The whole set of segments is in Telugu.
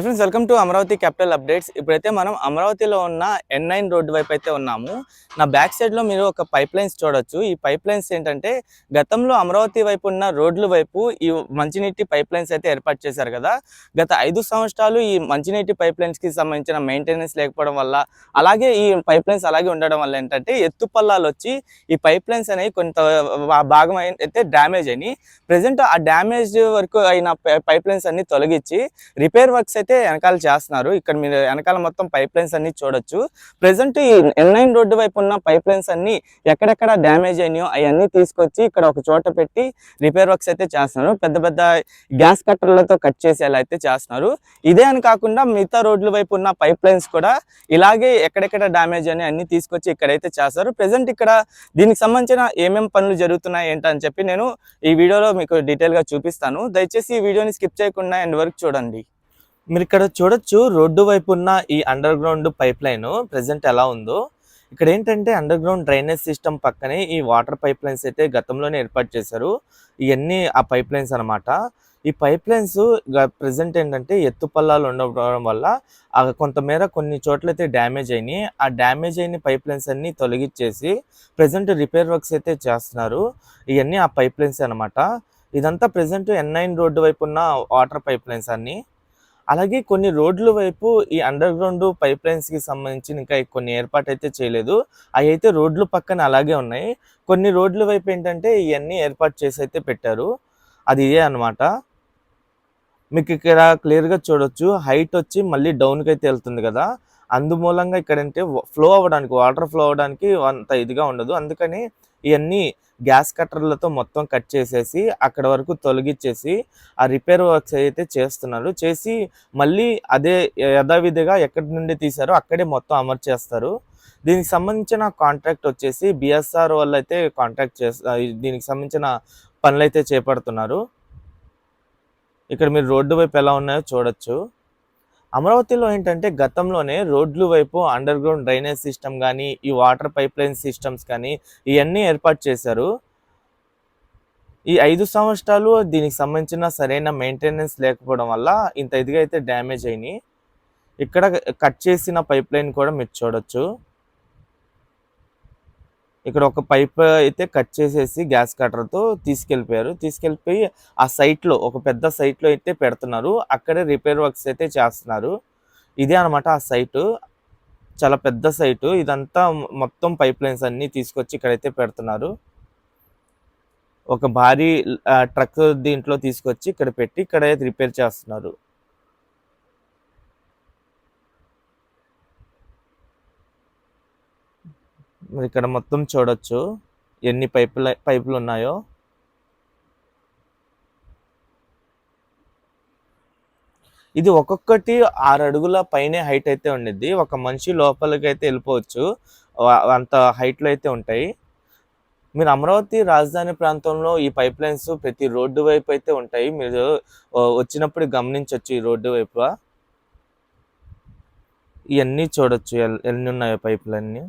Friends welcome to Amaravati capital updates ఇప్పుడైతే మనం అమరావతిలో ఉన్న ఎన్ నైన్ రోడ్డు వైపు అయితే ఉన్నాము. నా బ్యాక్ సైడ్లో మీరు ఒక పైప్ లైన్స్ చూడొచ్చు. ఈ పైప్ లైన్స్ ఏంటంటే గతంలో అమరావతి వైపు ఉన్న రోడ్ల వైపు ఈ మంచినీటి పైప్ లైన్స్ అయితే ఏర్పాటు చేశారు కదా. గత ఐదు సంవత్సరాలు ఈ మంచినీటి పైప్ లైన్స్కి సంబంధించిన మెయింటెనెన్స్ లేకపోవడం వల్ల అలాగే ఈ పైప్ లైన్స్ అలాగే ఉండడం వల్ల ఏంటంటే ఎత్తు పల్లాలు వచ్చి ఈ పైప్ లైన్స్ అనేవి కొంత భాగం అయితే డ్యామేజ్ అయినాయి. ప్రజెంట్ ఆ డ్యామేజ్ వరకు అయిన పైప్ లైన్స్ అన్ని తొలగించి రిపేర్ వర్క్స్ అయితే వెనకాల చేస్తున్నారు. ఇక్కడ మీరు వెనకాల మొత్తం పైప్ లైన్స్ అన్ని చూడొచ్చు. ప్రజెంట్ ఈ ఎన్ఐన్ రోడ్డు వైపు ఉన్న పైప్ లైన్స్ అన్ని ఎక్కడెక్కడ డ్యామేజ్ అయినాయో అవన్నీ తీసుకొచ్చి ఇక్కడ ఒక చోట పెట్టి రిపేర్ వర్క్స్ అయితే చేస్తున్నారు. పెద్ద పెద్ద గ్యాస్ కట్టర్లతో కట్ చేసేలా అయితే చేస్తున్నారు. ఇదే అని కాకుండా మిగతా రోడ్ల వైపు ఉన్న పైప్ లైన్స్ కూడా ఇలాగే ఎక్కడెక్కడ డ్యామేజ్ అని అన్ని తీసుకొచ్చి ఇక్కడైతే చేస్తారు ప్రజెంట్ ఇక్కడ దీనికి సంబంధించిన ఏమేమి పనులు జరుగుతున్నాయి ఏంటని చెప్పి నేను ఈ వీడియోలో మీకు డీటెయిల్గా చూపిస్తాను. దయచేసి ఈ వీడియోని స్కిప్ చేయకుండా ఎండ్ వరకు చూడండి. మీరు ఇక్కడ చూడొచ్చు రోడ్డు వైపు ఉన్న ఈ under ground pipe line present ఎలా ఉందో. ఇక్కడ ఏంటంటే అండర్ గ్రౌండ్ డ్రైనేజ్ సిస్టమ్ పక్కనే ఈ వాటర్ పైప్ లైన్స్ అయితే గతంలోనే ఏర్పాటు చేశారు. ఇవన్నీ ఆ పైప్ లైన్స్ అనమాట ఈ పైప్ లైన్స్ ప్రెసెంట్ ఏంటంటే ఎత్తు పల్లాలు ఉండడం వల్ల కొంతమేర కొన్ని చోట్ల అయితే డ్యామేజ్ అయినాయి. ఆ డ్యామేజ్ అయిన పైప్ లైన్స్ అన్ని తొలగించేసి ప్రెసెంట్ రిపేర్ వర్క్స్ అయితే చేస్తున్నారు. ఇవన్నీ ఆ పైప్ లైన్స్ అనమాట ఇదంతా ప్రెసెంట్ ఎన్ నైన్ రోడ్డు వైపు ఉన్న వాటర్ పైప్ లైన్స్ అన్ని. అలాగే కొన్ని రోడ్ల వైపు ఈ అండర్ గ్రౌండ్ పైప్ లైన్స్కి సంబంధించి ఇంకా కొన్ని ఏర్పాటు అయితే చేయలేదు. అవి అయితే రోడ్లు పక్కన అలాగే ఉన్నాయి. కొన్ని రోడ్ల వైపు ఏంటంటే ఇవన్నీ ఏర్పాటు చేసి అయితే పెట్టారు. అది ఇదే అనమాట మీకు ఇక్కడ క్లియర్గా చూడొచ్చు. హైట్ వచ్చి మళ్ళీ డౌన్కి అయితే వెళ్తుంది కదా. అందుమూలంగా ఇక్కడంటే ఫ్లో అవ్వడానికి వాటర్ ఫ్లో అవ్వడానికి అంత ఇదిగా ఉండదు. అందుకని ఇవన్నీ గ్యాస్ కట్టర్లతో మొత్తం కట్ చేసేసి అక్కడ వరకు తొలగించేసి ఆ రిపేర్ వర్క్స్ అయితే చేస్తున్నారు చేసి మళ్ళీ అదే యథావిధిగా ఎక్కడి నుండి తీశారో అక్కడే మొత్తం అమర్చేస్తారు దీనికి సంబంధించిన కాంట్రాక్ట్ వచ్చేసి బిఎస్ఆర్ వాళ్ళు అయితే కాంట్రాక్ట్ చేస్తా దీనికి సంబంధించిన పనులు అయితే చేపడుతున్నారు. ఇక్కడ మీరు రోడ్డు వైపు ఎలా ఉన్నాయో చూడొచ్చు. అమరావతిలో ఏంటంటే గతంలోనే రోడ్లు వైపు అండర్ గ్రౌండ్ డ్రైనేజ్ సిస్టమ్ కానీ ఈ వాటర్ పైప్ లైన్ సిస్టమ్స్ కానీ ఇవన్నీ ఏర్పాటు చేశారు. ఈ ఐదు సంవత్సరాలు దీనికి సంబంధించిన సరైన మెయింటెనెన్స్ లేకపోవడం వల్ల ఇంత ఇదిగా అయితే డ్యామేజ్ అయినాయి. ఇక్కడ కట్ చేసిన పైప్ లైన్ కూడా మీరు చూడొచ్చు. ఇక్కడ ఒక పైప్ అయితే కట్ చేసేసి గ్యాస్ కట్టర్తో తీసుకెళ్ళిపోయారు. తీసుకెళ్ళిపోయి ఆ సైట్లో ఒక పెద్ద సైట్లో అయితే పెడుతున్నారు. అక్కడే రిపేర్ వర్క్స్ అయితే చేస్తున్నారు. ఇదే అనమాట ఆ సైటు. చాలా పెద్ద సైటు. ఇదంతా మొత్తం పైప్ లైన్స్ అన్ని తీసుకొచ్చి ఇక్కడైతే పెడుతున్నారు. ఒక భారీ ట్రక్ దీంట్లో తీసుకొచ్చి ఇక్కడ పెట్టి ఇక్కడ రిపేర్ చేస్తున్నారు. ఇక్కడ మొత్తం చూడొచ్చు. ఎన్ని పైపుల పైపులు ఉన్నాయో ఇది ఒక్కొక్కటి ఆరు అడుగుల పైనే హైట్ అయితే ఉండిద్ది. ఒక మనిషి లోపలికి అయితే వెళ్ళిపోవచ్చు అంత హైట్లో అయితే ఉంటాయి. మీరు అమరావతి రాజధాని ప్రాంతంలో ఈ పైప్ లైన్స్ ప్రతి రోడ్డు వైపు అయితే ఉంటాయి. మీరు వచ్చినప్పుడు గమనించవచ్చు ఈ రోడ్డు వైపు ఇవన్నీ చూడొచ్చు. ఎల్- ఎన్ని ఉన్నాయో పైపులన్నీ.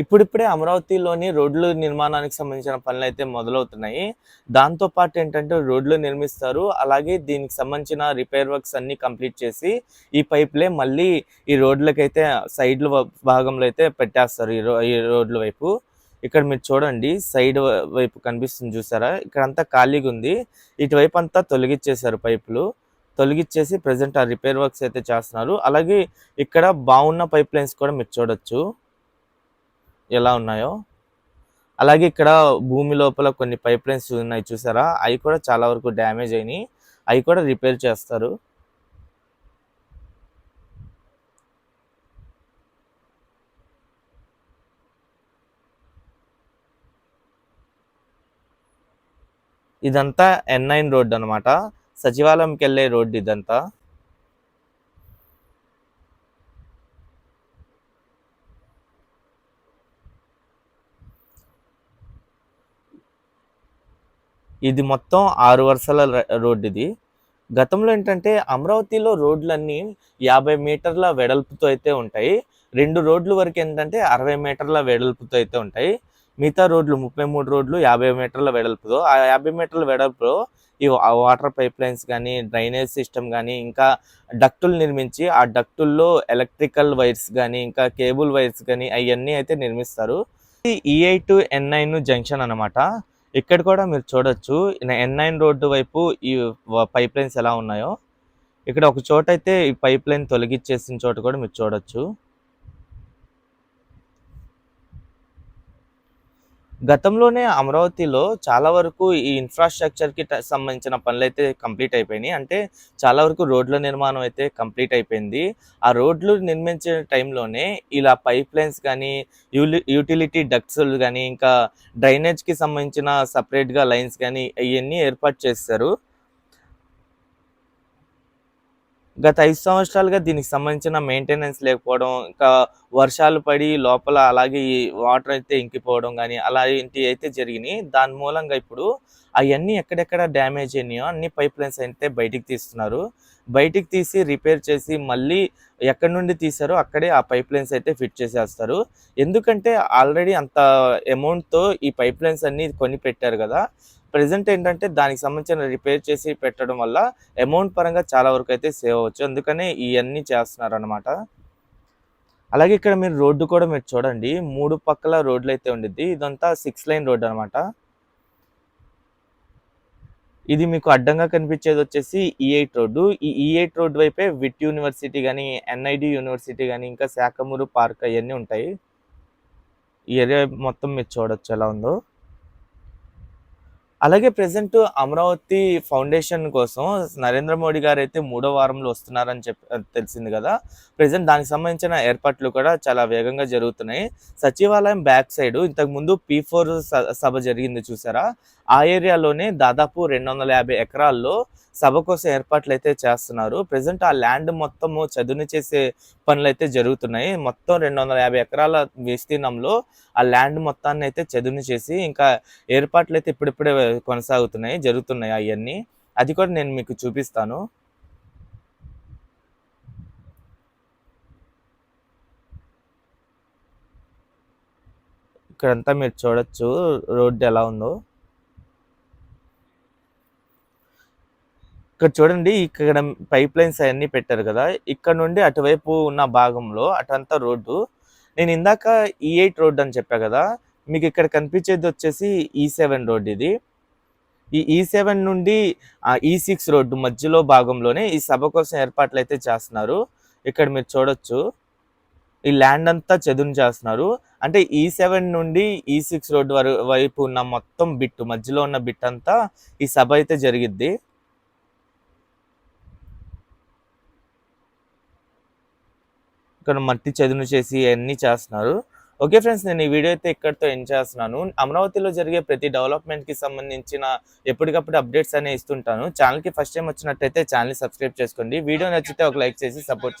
ఇప్పుడిప్పుడే అమరావతిలోని రోడ్లు నిర్మాణానికి సంబంధించిన పనులు అయితే మొదలవుతున్నాయి. దాంతో పాటు ఏంటంటే రోడ్లు నిర్మిస్తారు. అలాగే దీనికి సంబంధించిన రిపేర్ వర్క్స్ అన్ని కంప్లీట్ చేసి ఈ పైప్లే మళ్ళీ ఈ రోడ్లకైతే సైడ్ల భాగంలో అయితే పెట్టేస్తారు ఈ రో ఈ రోడ్ల వైపు. ఇక్కడ మీరు చూడండి సైడ్ వైపు కనిపిస్తుంది చూసారా? ఇక్కడ అంతా ఖాళీగా ఉంది ఇటువైపు అంతా తొలగిచ్చేసారు పైపులు. తొలగిచ్చేసి ప్రజెంట్ ఆ రిపేర్ వర్క్స్ అయితే చేస్తున్నారు. అలాగే ఇక్కడ బాగున్న పైప్ లైన్స్ కూడా మీరు చూడొచ్చు. ఎలా ఉన్నాయో. అలాగే ఇక్కడ భూమి లోపల కొన్ని పైప్ లైన్స్ ఉన్నాయి చూసారా? అవి కూడా చాలా వరకు డ్యామేజ్ అయినాయి. అవి కూడా రిపేర్ చేస్తారు. ఇదంతా ఎన్ నైన్ రోడ్ అనమాట సచివాలయంకి వెళ్ళే రోడ్డు ఇదంతా. ఇది మొత్తం ఆరు వరుసల రోడ్డు ఇది. గతంలో ఏంటంటే అమరావతిలో రోడ్లన్నీ యాభై మీటర్ల వెడల్పుతో అయితే ఉంటాయి. రెండు రోడ్లు వరకు ఏంటంటే అరవై మీటర్ల వెడల్పుతో అయితే ఉంటాయి. మిగతా రోడ్లు ముప్పై మూడు రోడ్లు యాభై మీటర్ల వెడల్పుతో ఆ యాభై మీటర్ల వెడల్పులో ఈ వాటర్ పైప్ లైన్స్ కానీ డ్రైనేజ్ సిస్టమ్ కానీ ఇంకా డక్టులు నిర్మించి ఆ డక్టుల్లో ఎలక్ట్రికల్ వైర్స్ కానీ ఇంకా కేబుల్ వైర్స్ కానీ అవన్నీ అయితే నిర్మిస్తారు. E I two N nine junction అనమాట ఇక్కడ కూడా మీరు చూడొచ్చు. ఎన్ నైన్ రోడ్డు వైపు ఈ పైప్ లైన్స్ ఎలా ఉన్నాయో. ఇక్కడ ఒక చోట అయితే ఈ పైప్ లైన్ తొలగించేసిన చోట కూడా మీరు చూడొచ్చు. గతంలోనే అమరావతిలో చాలా వరకు ఈ ఇన్ఫ్రాస్ట్రక్చర్కి సంబంధించిన పనులు అయితే కంప్లీట్ అయిపోయినాయి. అంటే చాలా వరకు రోడ్ల నిర్మాణం అయితే కంప్లీట్ అయిపోయింది. ఆ రోడ్లు నిర్మించే టైంలోనే ఇలా పైప్ లైన్స్ కానీ యూటిలిటీ డక్స్లు కానీ ఇంకా డ్రైనేజ్కి సంబంధించిన సపరేట్గా లైన్స్ కానీ ఇవన్నీ ఏర్పాటు చేస్తారు. గత ఐదు సంవత్సరాలుగా దీనికి సంబంధించిన మెయింటెనెన్స్ లేకపోవడం ఇంకా వర్షాలు పడి లోపల అలాగే ఈ వాటర్ అయితే ఇంకిపోవడం కానీ అలాంటివి అయితే జరిగినాయి. దాని మూలంగా ఇప్పుడు అవన్నీ ఎక్కడెక్కడ డ్యామేజ్ అయినాయో అన్ని పైప్ లైన్స్ అయితే బయటికి తీస్తున్నారు. బయటికి తీసి రిపేర్ చేసి మళ్ళీ ఎక్కడి నుండి తీసారో అక్కడే ఆ పైప్ లైన్స్ అయితే ఫిట్ చేసేస్తారు. ఎందుకంటే ఆల్రెడీ అంత అమౌంట్తో ఈ పైప్ లైన్స్ అన్నీ కొని పెట్టారు కదా ప్రజెంట్ ఏంటంటే దానికి సంబంధించిన రిపేర్ చేసి పెట్టడం వల్ల అమౌంట్ పరంగా చాలా వరకు అయితే సేవ్ అవ్వచ్చు. అందుకనే ఇవన్నీ చేస్తున్నారు అనమాట అలాగే ఇక్కడ మీరు రోడ్డు కూడా మీరు చూడండి. మూడు పక్కల రోడ్లు అయితే ఉండిద్ది. ఇదంతా సిక్స్ లైన్ రోడ్ అనమాట ఇది మీకు అడ్డంగా కనిపించేది వచ్చేసి e ఈ ఎయిట్ రోడ్డు. ఈ e ఈ ఎయిట్ వైపే విట్ యూనివర్సిటీ కానీ ఎన్ఐడి యూనివర్సిటీ కానీ ఇంకా శాఖమూరు పార్క్ అవన్నీ ఉంటాయి. ఈ ఏరియా మొత్తం మీరు చూడొచ్చు ఎలా ఉందో. అలాగే ప్రజెంట్ అమరావతి ఫౌండేషన్ కోసం నరేంద్ర మోడీ గారు అయితే మూడో వారంలో వస్తున్నారని చెప్పి తెలిసింది కదా. ప్రజెంట్ దానికి సంబంధించిన ఏర్పాట్లు కూడా చాలా వేగంగా జరుగుతున్నాయి. సచివాలయం బ్యాక్ సైడ్ ఇంతకు ముందు పీ ఫోర్ సభ జరిగింది చూసారా? ఆ ఏరియాలోనే దాదాపు రెండు వందల యాభై ఎకరాల్లో సభ కోసం ఏర్పాట్లు అయితే చేస్తున్నారు. ప్రజెంట్ ఆ ల్యాండ్ మొత్తము చదును చేసే పనులు అయితే జరుగుతున్నాయి. మొత్తం రెండు వందల యాభై ఎకరాల విస్తీర్ణంలో ఆ ల్యాండ్ మొత్తాన్ని అయితే చదును చేసి ఇంకా ఏర్పాట్లు అయితే ఇప్పుడిప్పుడే కొనసాగుతున్నాయి జరుగుతున్నాయి అవన్నీ అది కూడా నేను మీకు చూపిస్తాను. ఇక్కడంతా మీరు చూడొచ్చు రోడ్డు ఎలా ఉందో. ఇక్కడ చూడండి ఇక్కడ పైప్ లైన్స్ అవన్నీ పెట్టారు కదా. ఇక్కడ నుండి అటువైపు ఉన్న భాగంలో అటంతా రోడ్డు. నేను ఇందాక ఈ ఎయిట్ రోడ్ అని చెప్పా కదా మీకు ఇక్కడ కనిపించేది వచ్చేసి ఈ సెవెన్ రోడ్ ఇది. ఈ e ఈ సెవెన్ నుండి ఈ సిక్స్ e రోడ్డు మధ్యలో భాగంలోనే ఈ సభ కోసం ఏర్పాట్లు అయితే చేస్తున్నారు. ఇక్కడ మీరు చూడొచ్చు. ఈ ల్యాండ్ అంతా చదును చేస్తున్నారు. అంటే e ఈ సెవెన్ నుండి ఈ సిక్స్ రోడ్డు వైపు ఉన్న మొత్తం బిట్టు మధ్యలో ఉన్న బిట్ అంతా ఈ సభ అయితే జరిగిద్ది. ఇక్కడ మట్టి చదును చేసి అన్నీ చేస్తున్నారు. ఓకే ఫ్రెండ్స్ నేను ఈ వీడియో అయితే ఇక్కడితో ఎండ్ చేస్తున్నాను. అమరావతిలో జరిగే ప్రతి డెవలప్మెంట్కి సంబంధించిన ఎప్పటికప్పుడు అప్డేట్స్ అనేవి ఇస్తుంటాను. ఛానల్కి ఫస్ట్ టైం వచ్చినట్టయితే ఛానల్ సబ్స్క్రైబ్ చేసుకోండి. వీడియో నచ్చితే ఒక లైక్ చేసి సపోర్ట్ చేయండి.